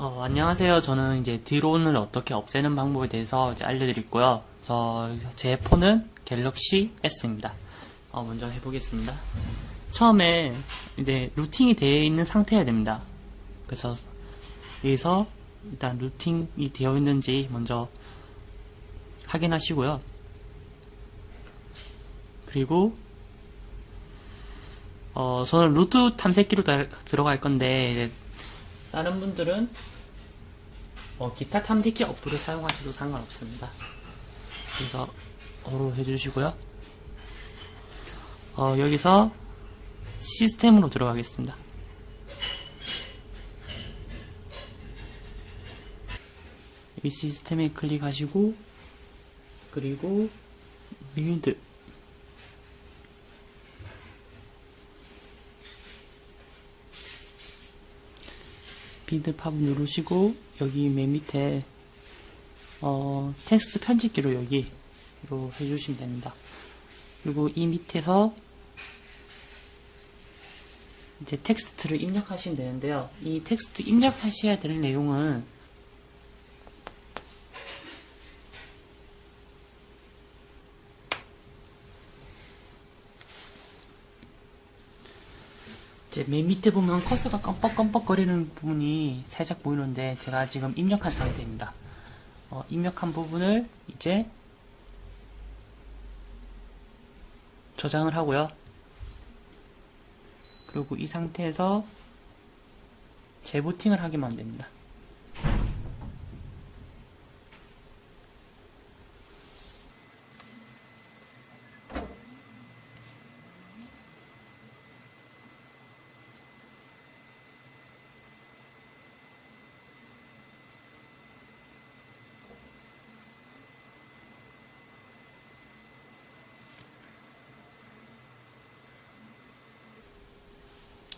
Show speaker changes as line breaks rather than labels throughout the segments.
어, 안녕하세요. 저는 이제 드론을 어떻게 없애는 방법에 대해서 이제 알려드릴 거요. 저, 제 폰은 갤럭시 S입니다. 어, 먼저 해보겠습니다. 처음에 이제 루팅이 되어 있는 상태여야 됩니다. 그래서 여기서 일단 루팅이 되어 있는지 먼저 확인하시고요. 그리고 어, 저는 루트 탐색기로 다- 들어갈 건데 다른 분들은 어, 기타 탐색기 어플을 사용하셔도 상관없습니다. 그래서 어로 해주시고요. 어, 여기서 시스템으로 들어가겠습니다. 이 시스템에 클릭하시고 그리고 빌드 빌드 팝 누르시고 여기 맨 밑에 어, 텍스트 편집기로 여기로 해주시면 됩니다. 그리고 이 밑에서 이제 텍스트를 입력하시면 되는데요. 이 텍스트 입력하셔야 될 내용은 이제 맨 밑에 보면 커서가 껌뻑껌뻑 거리는 부분이 살짝 보이는데 제가 지금 입력한 상태입니다. 어, 입력한 부분을 이제 저장을 하고요. 그리고 이 상태에서 재부팅을 하기만 하면 됩니다.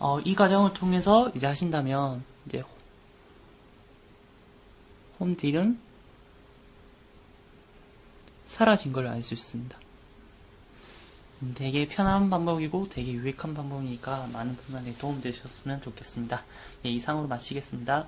어, 이 과정을 통해서 이제 하신다면 이제 홈딜은 사라진 걸 알 수 있습니다. 음, 되게 편한 방법이고 되게 유익한 방법이니까 많은 분들에게 도움되셨으면 좋겠습니다. 예, 이상으로 마치겠습니다.